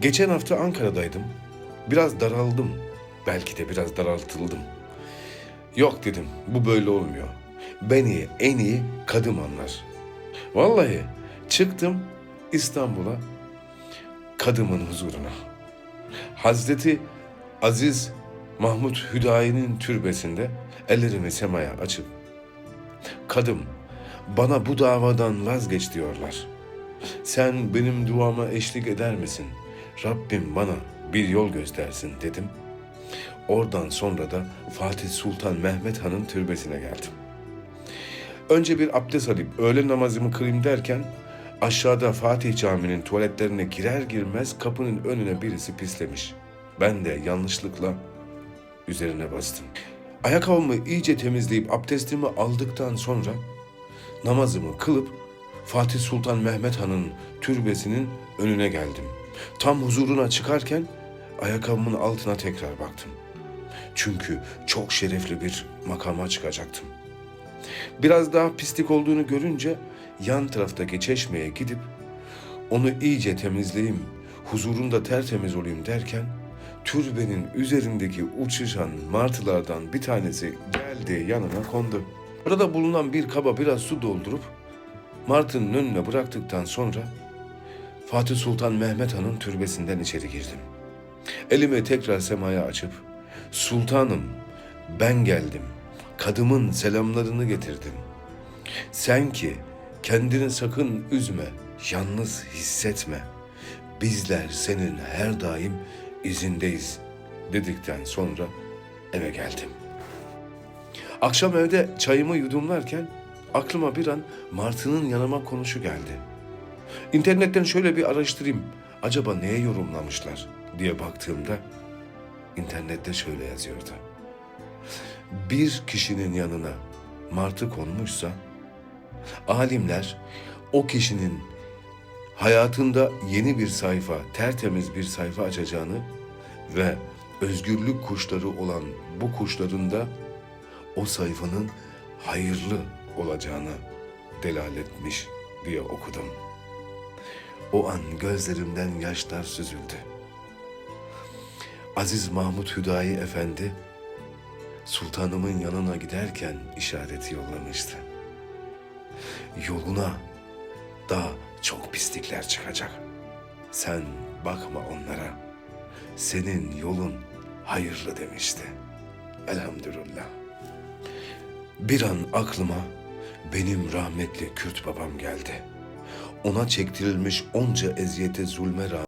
Geçen hafta Ankara'daydım. Biraz daraldım. Belki de biraz daraltıldım. Yok dedim, bu böyle olmuyor. Beni en iyi kadım anlar. Vallahi çıktım İstanbul'a, kadımın huzuruna. Hazreti Aziz Mahmut Hüdayi'nin türbesinde ellerimi semaya açıp Kadım bana bu davadan vazgeç diyorlar. Sen benim duama eşlik eder misin? Rabbim bana bir yol göstersin dedim. Oradan sonra da Fatih Sultan Mehmet Han'ın türbesine geldim. Önce bir abdest alıp öğle namazımı kılayım derken aşağıda Fatih Camii'nin tuvaletlerine girer girmez kapının önüne birisi pislemiş. Ben de yanlışlıkla üzerine bastım. Ayakkabımı iyice temizleyip abdestimi aldıktan sonra namazımı kılıp Fatih Sultan Mehmet Han'ın türbesinin önüne geldim. Tam huzuruna çıkarken ayakkabımın altına tekrar baktım. Çünkü çok şerefli bir makama çıkacaktım. Biraz daha pislik olduğunu görünce yan taraftaki çeşmeye gidip onu iyice temizleyeyim, huzurunda tertemiz olayım derken türbenin üzerindeki uçuşan martılardan bir tanesi geldi yanına kondu. Orada bulunan bir kaba biraz su doldurup martının önüne bıraktıktan sonra Fatih Sultan Mehmet Han'ın türbesinden içeri girdim. Elimi tekrar semaya açıp Sultanım ben geldim. Kadımın selamlarını getirdim. Sen ki kendini sakın üzme, yalnız hissetme. Bizler senin her daim izindeyiz dedikten sonra eve geldim. Akşam evde çayımı yudumlarken aklıma bir an Martı'nın yanıma konuşu geldi. İnternetten şöyle bir araştırayım. Acaba neye yorumlamışlar diye baktığımda internette şöyle yazıyordu. Bir kişinin yanına martı konmuşsa alimler o kişinin hayatında yeni bir sayfa, tertemiz bir sayfa açacağını ve özgürlük kuşları olan bu kuşların da o sayfanın hayırlı olacağını delaletmiş diye okudum. O an gözlerimden yaşlar süzüldü. Aziz Mahmut Hüdayi Efendi sultanımın yanına giderken işareti yollamıştı. Yoluna daha çok pislikler çıkacak. Sen bakma onlara. Senin yolun hayırlı demişti. Elhamdülillah. Bir an aklıma benim rahmetli Kürt babam geldi. Ona çektirilmiş onca eziyete zulme rağmen